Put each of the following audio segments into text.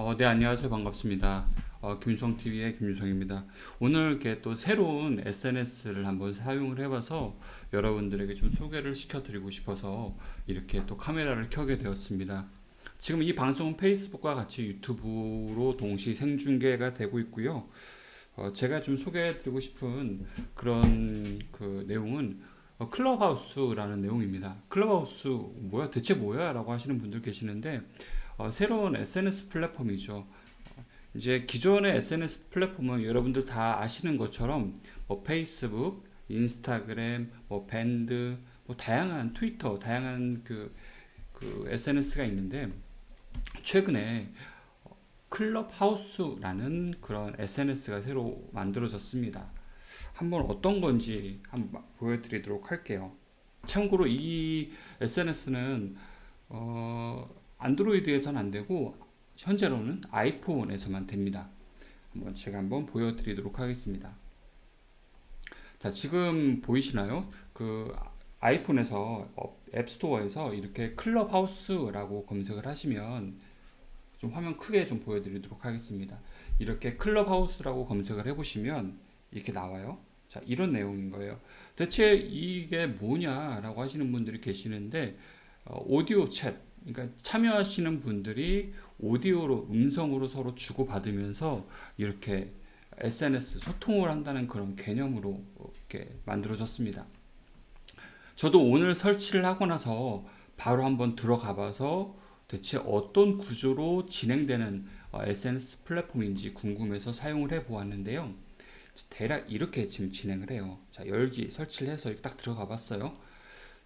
어, 네, 안녕하세요. 반갑습니다. 어, 김유성TV의 김유성입니다. 오늘 이렇게 또 새로운 SNS를 한번 사용을 해봐서 여러분들에게 좀 소개를 시켜드리고 싶어서 이렇게 또 카메라를 켜게 되었습니다. 지금 이 방송은 페이스북과 같이 유튜브로 동시 생중계가 되고 있고요. 어, 제가 좀 소개해드리고 싶은 그런 그 내용은 어, 클럽하우스라는 내용입니다. 클럽하우스 뭐야 대체 뭐야? 라고 하시는 분들 계시는데 어, 새로운 SNS 플랫폼이죠. 어, 이제 기존의 SNS 플랫폼은 여러분들 다 아시는 것처럼 뭐 페이스북, 인스타그램, 뭐 밴드, 뭐 다양한 트위터, 다양한 그, 그 SNS가 있는데 최근에 어, 클럽하우스라는 그런 SNS가 새로 만들어졌습니다. 한번 어떤 건지 한번 보여드리도록 할게요. 참고로 이 SNS는 어, 안드로이드에서는 안 되고 현재로는 아이폰에서만 됩니다. 한번 제가 한번 보여드리도록 하겠습니다. 자, 지금 보이시나요? 그 아이폰에서 어, 앱스토어에서 이렇게 클럽하우스라고 검색을 하시면 좀 화면 크게 좀 보여드리도록 하겠습니다. 이렇게 클럽하우스라고 검색을 해보시면 이렇게 나와요. 자, 이런 내용인 거예요. 대체 이게 뭐냐라고 하시는 분들이 계시는데 어, 오디오 챗, 그러니까 참여하시는 분들이 오디오로 음성으로 서로 주고받으면서 이렇게 SNS 소통을 한다는 그런 개념으로 이렇게 만들어졌습니다. 저도 오늘 설치를 하고 나서 바로 한번 들어가 봐서 대체 어떤 구조로 진행되는 어, SNS 플랫폼인지 궁금해서 사용을 해 보았는데요. 대략 이렇게 지금 진행을 해요. 자, 열기 설치를 해서 딱 들어가 봤어요.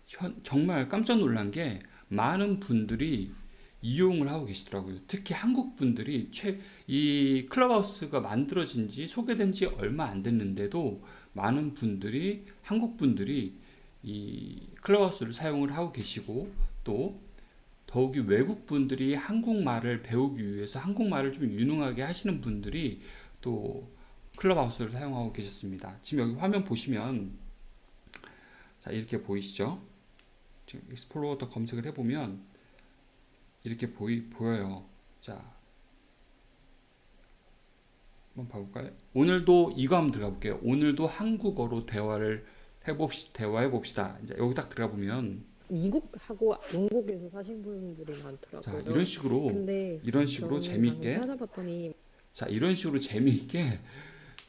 현, 정말 깜짝 놀란 게 많은 분들이 이용을 하고 계시더라고요. 특히 한국 분들이 최, 이 클럽하우스가 만들어진 지 소개된 지 얼마 안 됐는데도 많은 분들이 한국 분들이 이 클럽하우스를 사용을 하고 계시고 또 더욱이 외국 분들이 한국말을 배우기 위해서 한국말을 좀 유능하게 하시는 분들이 또 클럽하우스를 사용하고 계셨습니다. 지금 여기 화면 보시면 자 이렇게 보이시죠? 지금 익스플로더 검색을 해보면 이렇게 보이 보여요. 자 한번 봐볼까요? 오늘도 이거 한번 들어가 볼게요. 오늘도 한국어로 대화를 해봅시 대화해 봅시다. 이제 여기 딱 들어가 보면 미국하고 영국에서 사신 분들이 많더라고요. 자 이런 식으로 이런 식으로 재미있게 찾아봤더니 자, 이런 식으로 재미있게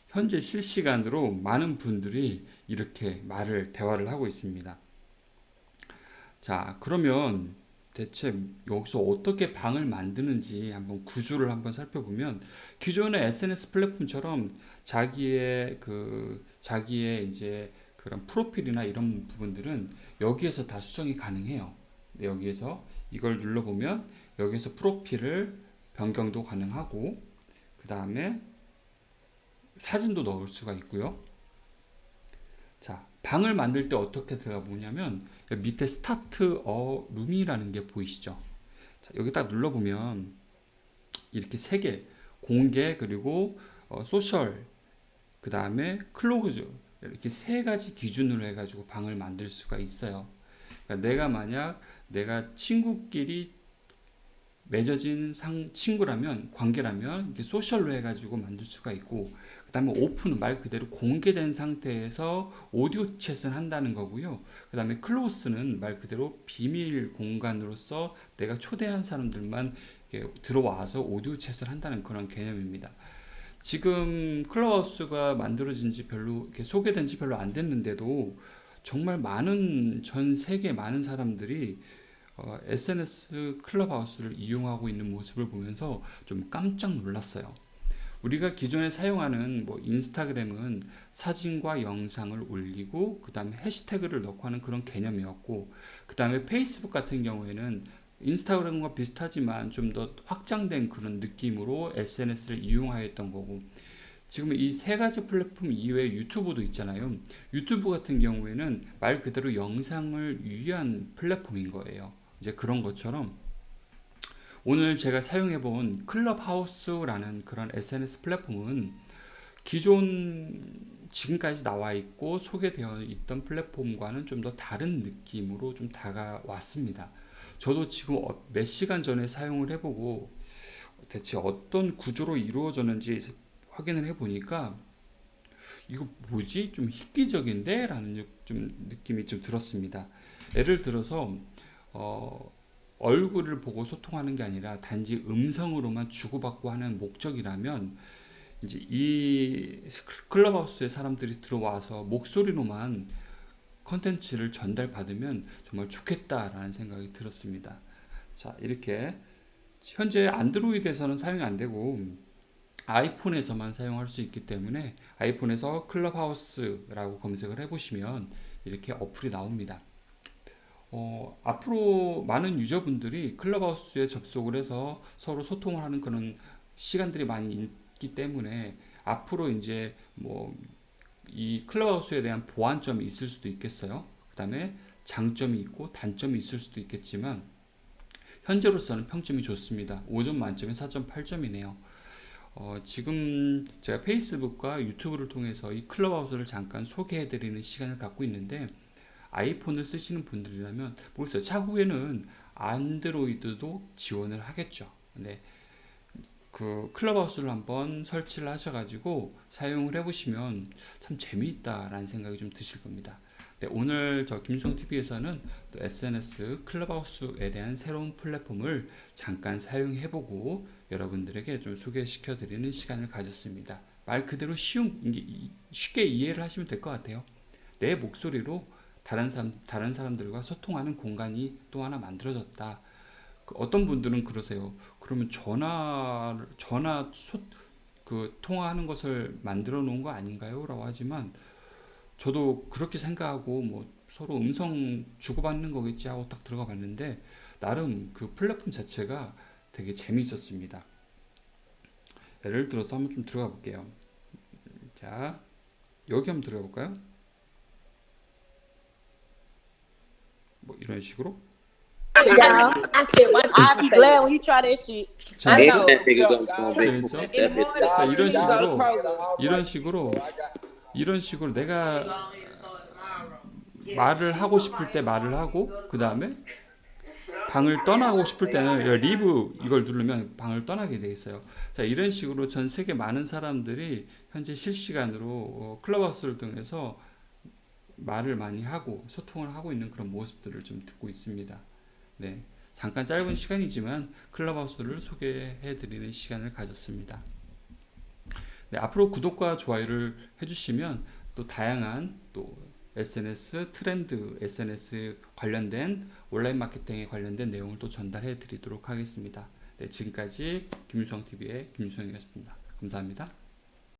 현재 실시간으로 많은 분들이 이렇게 말을, 대화를 하고 있습니다. 자, 그러면 대체 여기서 어떻게 방을 만드는지 한번 구조를 한번 살펴보면 기존의 SNS 플랫폼처럼 자기의 그, 자기의 이제 그런 프로필이나 이런 부분들은 여기에서 다 수정이 가능해요. 네, 여기에서 이걸 눌러보면 여기에서 프로필을 변경도 가능하고 그 다음에 사진도 넣을 수가 있고요. 자, 방을 만들 때 어떻게 들어가 보냐면 밑에 스타트 어 룸이라는 게 보이시죠? 자, 여기 딱 눌러보면 이렇게 세 개, 공개 그리고 어, 소셜, 그 다음에 클로즈 이렇게 세 가지 기준으로 해가지고 방을 만들 수가 있어요. 그러니까 내가 만약 내가 친구끼리 맺어진 상 친구라면 관계라면 이렇게 소셜로 해가지고 만들 수가 있고 그다음에 오픈은 말 그대로 공개된 상태에서 오디오 챗을 한다는 거고요. 그다음에 클로스는 말 그대로 비밀 공간으로서 내가 초대한 사람들만 들어와서 오디오 챗을 한다는 그런 개념입니다. 지금 클럽하우스가 만들어진 지 별로 소개된 지 별로 안 됐는데도 정말 많은 전 세계 많은 사람들이 어, SNS 클럽하우스를 이용하고 있는 모습을 보면서 좀 깜짝 놀랐어요. 우리가 기존에 사용하는 뭐 인스타그램은 사진과 영상을 올리고 그 다음에 해시태그를 넣고 하는 그런 개념이었고 그 다음에 페이스북 같은 경우에는 인스타그램과 비슷하지만 좀 더 확장된 그런 느낌으로 SNS를 이용하였던 거고 지금 이 세 가지 플랫폼 이외에 유튜브도 있잖아요. 유튜브 같은 경우에는 말 그대로 영상을 위한 플랫폼인 거예요. 이제 그런 것처럼 오늘 제가 사용해 본 클럽하우스라는 그런 SNS 플랫폼은 기존 지금까지 나와 있고 소개되어 있던 플랫폼과는 좀 더 다른 느낌으로 좀 다가왔습니다. 저도 지금 어- 몇 시간 전에 사용을 해보고 대체 어떤 구조로 이루어졌는지 확인을 해 보니까 이거 뭐지? 좀 획기적인데? 라는 좀 느낌이 좀 들었습니다. 예를 들어서 어, 얼굴을 보고 소통하는 게 아니라 단지 음성으로만 주고받고 하는 목적이라면 이제 이 클럽하우스에 사람들이 들어와서 목소리로만 컨텐츠를 전달받으면 정말 좋겠다라는 생각이 들었습니다. 자, 이렇게 현재 안드로이드에서는 사용이 안 되고 아이폰에서만 사용할 수 있기 때문에 아이폰에서 클럽하우스라고 검색을 해보시면 이렇게 어플이 나옵니다. 어, 앞으로 많은 유저분들이 클럽하우스에 접속을 해서 서로 소통을 하는 그런 시간들이 많이 있기 때문에 앞으로 이제 뭐 이 클럽하우스에 대한 보완점이 있을 수도 있겠어요. 그 다음에 장점이 있고 단점이 있을 수도 있겠지만 현재로서는 평점이 좋습니다. 5점 만점에 4.8점이네요. 어, 지금 제가 페이스북과 유튜브를 통해서 이 클럽하우스를 잠깐 소개해드리는 시간을 갖고 있는데 아이폰을 쓰시는 분들이라면 모르겠어요. 차후에는 안드로이드도 지원을 하겠죠. 네. 그 클럽하우스를 한번 설치를 하셔가지고 사용을 해보시면 참 재미있다라는 생각이 좀 드실 겁니다. 네, 오늘 저 김수성 TV에서는 또 SNS 클럽하우스에 대한 새로운 플랫폼을 잠깐 사용해보고 여러분들에게 좀 소개시켜드리는 시간을 가졌습니다. 말 그대로 쉬운 쉽게 이해를 하시면 될 것 같아요. 내 목소리로 다른 사람 다른 사람들과 소통하는 공간이 또 하나 만들어졌다. 그 어떤 분들은 그러세요. 그러면 전화 전화 소, 그 통화하는 것을 만들어 놓은 거 아닌가요?라고 하지만 저도 그렇게 생각하고 뭐 서로 음성 주고받는 거겠지 하고 딱 들어가 봤는데 나름 그 플랫폼 자체가 되게 재미있었습니다. 예를 들어서 한번 좀 들어가 볼게요. 자, 여기 한번 들어가 볼까요? 뭐 이런 식으로 Y'all, I still watch I be glad when you try that shit. 자, I 이런- know. That nigga gonna, gonna be that In the bitch. morning, 자, 이런 you go to 식으로 Kroger. 이런 식으로 이런 식으로 내가 말을 하고 싶을 때 말을 하고 그 다음에 방을 떠나고 싶을 때는 이 리브 이걸 누르면 방을 떠나게 돼 있어요. 자 이런 식으로 전 세계 많은 사람들이 현재 실시간으로 어, 클럽하우스를 통해서 말을 많이 하고 소통을 하고 있는 그런 모습들을 좀 듣고 있습니다. 네, 잠깐 짧은 시간이지만 클럽하우스를 소개해 드리는 시간을 가졌습니다. 네, 앞으로 구독과 좋아요를 해주시면 또 다양한 또 SNS 트렌드 SNS 관련된 온라인 마케팅에 관련된 내용을 또 전달해 드리도록 하겠습니다. 네, 지금까지 김유성 TV의 김유성이었습니다. 감사합니다.